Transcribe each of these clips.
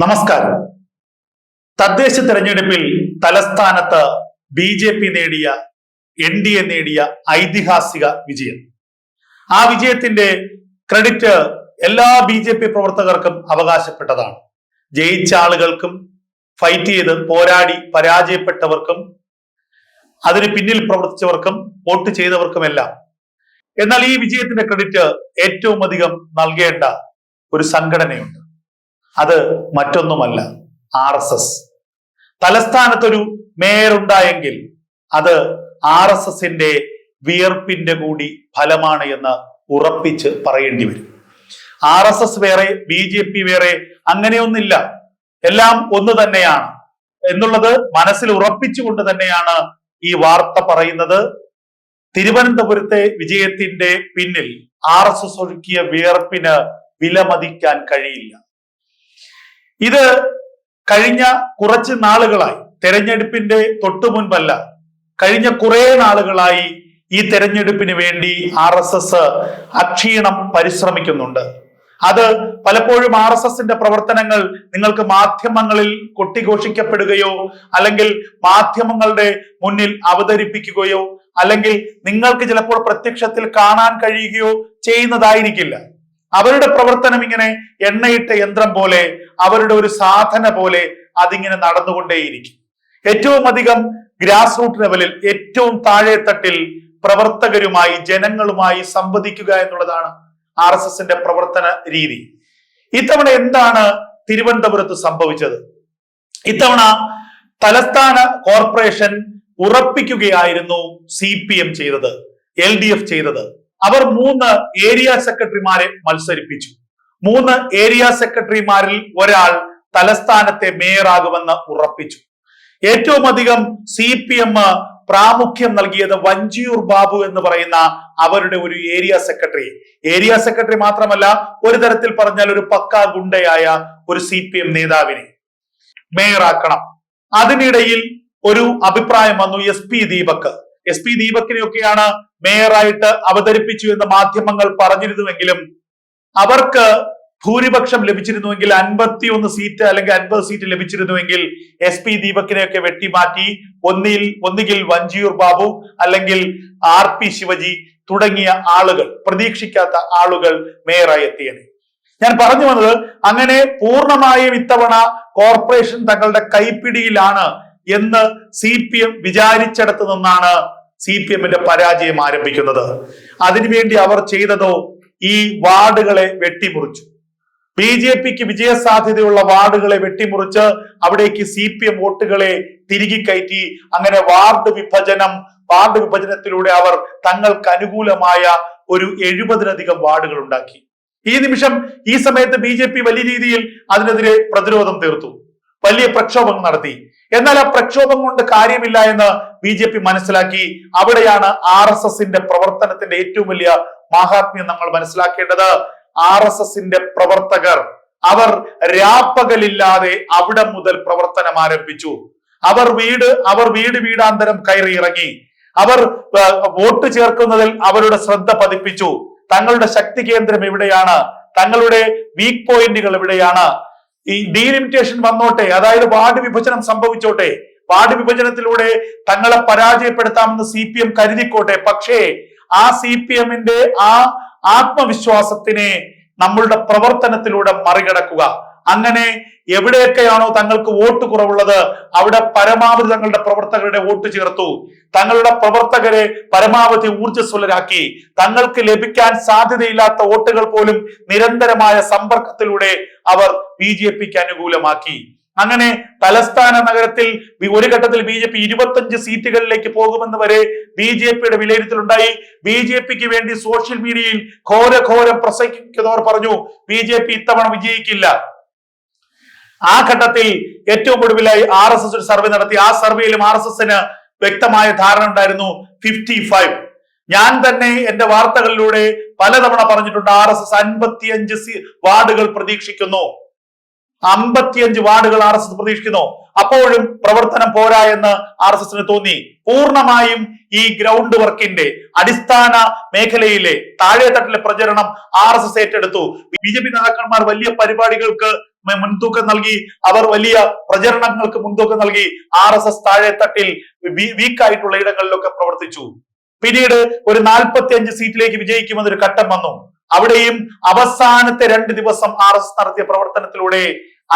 നമസ്കാരം. തദ്ദേശ തെരഞ്ഞെടുപ്പിൽ തലസ്ഥാനത്ത് ബി ജെ പി നേടിയ എൻ ഡി എ നേടിയ ഐതിഹാസിക വിജയം. ആ വിജയത്തിന്റെ ക്രെഡിറ്റ് എല്ലാ ബി ജെ പി പ്രവർത്തകർക്കും അവകാശപ്പെട്ടതാണ്. ജയിച്ച ആളുകൾക്കും ഫൈറ്റ് ചെയ്ത് പോരാടി പരാജയപ്പെട്ടവർക്കും അതിന് പിന്നിൽ പ്രവർത്തിച്ചവർക്കും വോട്ട് ചെയ്തവർക്കുമെല്ലാം. എന്നാൽ ഈ വിജയത്തിന്റെ ക്രെഡിറ്റ് ഏറ്റവും അധികം നൽകേണ്ട ഒരു സംഘടനയുണ്ട്. അത് മറ്റൊന്നുമല്ല. R S S. തലസ്ഥാനത്തൊരു മേയറുണ്ടായെങ്കിൽ അത് ആർ എസ് എസിന്റെ വിയർപ്പിന്റെ കൂടി ഫലമാണ് എന്ന് ഉറപ്പിച്ച് പറയേണ്ടി വരും. ആർ എസ് എസ് വേറെ ബി ജെ പി വേറെ അങ്ങനെയൊന്നില്ല എല്ലാം ഒന്ന് തന്നെയാണ്. എന്നുള്ളത് മനസ്സിൽ ഉറപ്പിച്ചുകൊണ്ട് തന്നെയാണ് ഈ വാർത്ത പറയുന്നത്. തിരുവനന്തപുരത്തെ വിജയത്തിന്റെ പിന്നിൽ ആർ എസ് എസ് ഒഴുക്കിയ വിയർപ്പിന് വിലമതിക്കാൻ കഴിയില്ല. ഇത് കഴിഞ്ഞ കുറച്ച് നാളുകളായി. തെരഞ്ഞെടുപ്പിന്റെ തൊട്ടു മുൻപല്ല. കഴിഞ്ഞ കുറെ നാളുകളായി ഈ തെരഞ്ഞെടുപ്പിന് വേണ്ടി ആർ എസ് എസ് അക്ഷീണം പരിശ്രമിക്കുന്നുണ്ട്. അത് പലപ്പോഴും ആർ എസ് എസിന്റെ പ്രവർത്തനങ്ങൾ നിങ്ങൾക്ക് മാധ്യമങ്ങളിൽ കൊട്ടിഘോഷിക്കപ്പെടുകയോ അല്ലെങ്കിൽ മാധ്യമങ്ങളുടെ മുന്നിൽ അവതരിപ്പിക്കുകയോ അല്ലെങ്കിൽ നിങ്ങൾക്ക് ചിലപ്പോൾ പ്രത്യക്ഷത്തിൽ കാണാൻ കഴിയുകയോ ചെയ്യുന്നതായിരിക്കില്ല. അവരുടെ പ്രവർത്തനം ഇങ്ങനെ എണ്ണയിട്ട യന്ത്രം പോലെ അവരുടെ ഒരു സാധന പോലെ അതിങ്ങനെ നടന്നുകൊണ്ടേയിരിക്കും. ഏറ്റവും അധികം ഗ്രാസ് റൂട്ട് ലെവലിൽ ഏറ്റവും താഴെത്തട്ടിൽ പ്രവർത്തകരുമായി ജനങ്ങളുമായി സംവദിക്കുക എന്നുള്ളതാണ് ആർ എസ് എസിന്റെ പ്രവർത്തന രീതി. ഇത്തവണ എന്താണ് തിരുവനന്തപുരത്ത് സംഭവിച്ചത്? ഇത്തവണ തലസ്ഥാന കോർപ്പറേഷൻ ഉറപ്പിക്കുകയായിരുന്നു സി പി എം ചെയ്തത് എൽ ഡി എഫ് ചെയ്തത്. അവർ മൂന്ന് ഏരിയ സെക്രട്ടറിമാരെ മത്സരിപ്പിച്ചു. മൂന്ന് ഏരിയ സെക്രട്ടറിമാരിൽ ഒരാൾ തലസ്ഥാനത്തെ മേയറാകുമെന്ന് ഉറപ്പിച്ചു. ഏറ്റവും അധികം സി പി എം പ്രാമുഖ്യം നൽകിയത് വഞ്ചിയൂർ ബാബു എന്ന് പറയുന്ന അവരുടെ ഒരു ഏരിയ സെക്രട്ടറി. ഏരിയ സെക്രട്ടറി മാത്രമല്ല ഒരു തരത്തിൽ പറഞ്ഞാൽ ഒരു പക്ക ഗുണ്ടയായ ഒരു സി പി എം നേതാവിനെ മേയറാക്കണം. അതിനിടയിൽ ഒരു അഭിപ്രായം വന്നു S P Deepak. S P ദീപക്കിനെയൊക്കെയാണ് മേയറായിട്ട് അവതരിപ്പിച്ചു എന്ന് മാധ്യമങ്ങൾ പറഞ്ഞിരുന്നുവെങ്കിലും അവർക്ക് ഭൂരിപക്ഷം ലഭിച്ചിരുന്നുവെങ്കിൽ അൻപത്തിയൊന്ന് സീറ്റ് അല്ലെങ്കിൽ അൻപത് സീറ്റ് ലഭിച്ചിരുന്നുവെങ്കിൽ എസ് പി ദീപക്കിനെയൊക്കെ വെട്ടിമാറ്റി ഒന്നിൽ ഒന്നുകിൽ വഞ്ചിയൂർ ബാബു അല്ലെങ്കിൽ ആർ പി ശിവജി തുടങ്ങിയ ആളുകൾ പ്രതീക്ഷിക്കാത്ത ആളുകൾ മേയറായി എത്തിയത് ഞാൻ പറഞ്ഞു വന്നത് അങ്ങനെ പൂർണമായും ഇത്തവണ കോർപ്പറേഷൻ തങ്ങളുടെ കൈപ്പിടിയിലാണ് എന്ന് സി പി എം വിചാരിച്ചിടത്തു നിന്നാണ് സി പി എമ്മിന്റെ പരാജയം ആരംഭിക്കുന്നത്. അതിനുവേണ്ടി അവർ ചെയ്തതോ ഈ വാർഡുകളെ വെട്ടിമുറിച്ചു. ബി ജെ പിക്ക് വിജയസാധ്യതയുള്ള വാർഡുകളെ വെട്ടിമുറിച്ച് അവിടേക്ക് സി പി എം വോട്ടുകളെ തിരികെ കയറ്റി അങ്ങനെ വാർഡ് വിഭജനം വാർഡ് വിഭജനത്തിലൂടെ അവർ തങ്ങൾക്ക് അനുകൂലമായ ഒരു എഴുപതിലധികം വാർഡുകൾ ഉണ്ടാക്കി. ഈ നിമിഷം ഈ സമയത്ത് ബി ജെ പി വലിയ രീതിയിൽ അതിനെതിരെ പ്രതിരോധം തീർത്തു. വലിയ പ്രക്ഷോഭം നടത്തി. എന്നാൽ ആ പ്രക്ഷോഭം കൊണ്ട് കാര്യമില്ല എന്ന് ബി ജെ പി മനസ്സിലാക്കി. അവിടെയാണ് ആർ എസ് എസിന്റെ പ്രവർത്തനത്തിന്റെ ഏറ്റവും വലിയ മാഹാത്മ്യം നമ്മൾ മനസ്സിലാക്കേണ്ടത് ആർ എസ് എസിന്റെ പ്രവർത്തകർ. അവർ രാപ്പകലില്ലാതെ അവിടെ മുതൽ പ്രവർത്തനം ആരംഭിച്ചു. അവർ വീട് അവർ വീട് വീടാന്തരം കയറി ഇറങ്ങി. അവർ വോട്ട് ചേർക്കുന്നതിൽ അവരുടെ ശ്രദ്ധ പതിപ്പിച്ചു. തങ്ങളുടെ ശക്തി കേന്ദ്രം എവിടെയാണ് തങ്ങളുടെ വീക്ക് പോയിന്റുകൾ എവിടെയാണ് ഈ ഡീലിമിറ്റേഷൻ വന്നോട്ടെ അതായത് വാർഡ് വിഭജനം സംഭവിച്ചോട്ടെ. വാർഡ് വിഭജനത്തിലൂടെ തങ്ങളെ പരാജയപ്പെടുത്താമെന്ന് സി പി എം കരുതിക്കോട്ടെ. പക്ഷേ ആ സി പി എമ്മിന്റെ ആ ആത്മവിശ്വാസത്തിനെ നമ്മളുടെ പ്രവർത്തനത്തിലൂടെ മറികടക്കുക. അങ്ങനെ എവിടെയൊക്കെയാണോ തങ്ങൾക്ക് വോട്ട് കുറവുള്ളത് അവിടെ പരമാവധി തങ്ങളുടെ പ്രവർത്തകരുടെ വോട്ട് ചേർത്തു. തങ്ങളുടെ പ്രവർത്തകരെ പരമാവധി ഊർജസ്വലരാക്കി. തങ്ങൾക്ക് ലഭിക്കാൻ സാധ്യതയില്ലാത്ത വോട്ടുകൾ പോലും നിരന്തരമായ സമ്പർക്കത്തിലൂടെ അവർ ബി ജെ പിക്ക് അനുകൂലമാക്കി. അങ്ങനെ തലസ്ഥാന നഗരത്തിൽ ഒരു ഘട്ടത്തിൽ ബി ജെ പി ഇരുപത്തഞ്ച് സീറ്റുകളിലേക്ക് പോകുമെന്ന് വരെ ബി ജെ പിയുടെ വിലയിരുത്തലുണ്ടായി. ബി ജെ പിക്ക് വേണ്ടി സോഷ്യൽ മീഡിയയിൽ ഘോര ഘോരം പ്രസംഗിക്കുന്നവർ പറഞ്ഞു ബി ജെ പി ഇത്തവണ വിജയിക്കില്ല. ആ ഘട്ടത്തിൽ ഏറ്റവും ഒടുവിലായി ആർ എസ് എസ് ഒരു സർവേ നടത്തി. ആ സർവേയിലും ആർ എസ് എസിന് വ്യക്തമായ ധാരണ ഉണ്ടായിരുന്നു ഫിഫ്റ്റി ഫൈവ്. ഞാൻ തന്നെ എന്റെ വാർത്തകളിലൂടെ പലതവണ പറഞ്ഞിട്ടുണ്ട് ആർ എസ് എസ് അൻപത്തിയഞ്ച് വാർഡുകൾ പ്രതീക്ഷിക്കുന്നു. അമ്പത്തിയഞ്ച് വാർഡുകൾ ആർ എസ് എസ് പ്രതീക്ഷിക്കുന്നു. അപ്പോഴും പ്രവർത്തനം പോരാ എന്ന് ആർ എസ് എസിന് തോന്നി. പൂർണമായും ഈ ഗ്രൗണ്ട് വർക്കിന്റെ അടിസ്ഥാന മേഖലയിലെ താഴെത്തട്ടിലെ പ്രചരണം ആർ എസ് എസ് ഏറ്റെടുത്തു. ബി ജെ പി നേതാക്കന്മാർ വലിയ പരിപാടികൾക്ക് മുൻതൂക്കം നൽകി. അവർ വലിയ പ്രചരണങ്ങൾക്ക് മുൻതൂക്കം നൽകി. ആർ എസ് എസ് താഴെത്തട്ടിൽ വീക്കായിട്ടുള്ള ഇടങ്ങളിലൊക്കെ പ്രവർത്തിച്ചു. പിന്നീട് ഒരു നാൽപ്പത്തി അഞ്ച് സീറ്റിലേക്ക് വിജയിക്കുമെന്നൊരു ഘട്ടം വന്നു. അവിടെയും അവസാനത്തെ രണ്ട് ദിവസം ആർ നടത്തിയ പ്രവർത്തനത്തിലൂടെ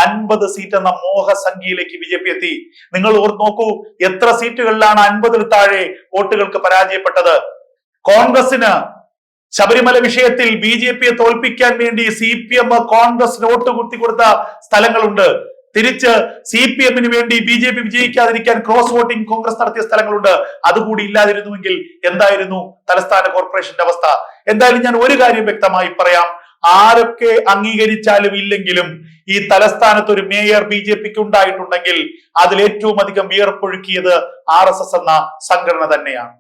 അൻപത് സീറ്റ് എന്ന മോഹസംഖ്യയിലേക്ക് ബി ജെ പി എത്തി. നിങ്ങൾ ഓർത്ത് നോക്കൂ എത്ര സീറ്റുകളിലാണ് അൻപതിൽ താഴെ വോട്ടുകൾക്ക് പരാജയപ്പെട്ടത്? കോൺഗ്രസിന് ശബരിമല വിഷയത്തിൽ ബി ജെ പിയെ തോൽപ്പിക്കാൻ വേണ്ടി സി പി എം കോൺഗ്രസിന് വോട്ട് കുത്തി കൊടുത്ത സ്ഥലങ്ങളുണ്ട്. തിരിച്ച് സി പി എമ്മിന് വേണ്ടി ബി ജെ പി വിജയിക്കാതിരിക്കാൻ ക്രോസ് വോട്ടിംഗ് കോൺഗ്രസ് നടത്തിയ സ്ഥലങ്ങളുണ്ട്. അതുകൂടി ഇല്ലാതിരുന്നുവെങ്കിൽ എന്തായിരുന്നു തലസ്ഥാന കോർപ്പറേഷന്റെ അവസ്ഥ? എന്തായാലും ഞാൻ ഒരു കാര്യം വ്യക്തമായി പറയാം. ആരൊക്കെ അംഗീകരിച്ചാലും ഇല്ലെങ്കിലും ഈ തലസ്ഥാനത്ത് ഒരു മേയർ ബി ജെ പിക്ക് ഉണ്ടായിട്ടുണ്ടെങ്കിൽ അതിൽ ഏറ്റവും അധികം വിയർപ്പൊഴുക്കിയത് ആർ എസ് എസ് എന്ന സംഘടന തന്നെയാണ്.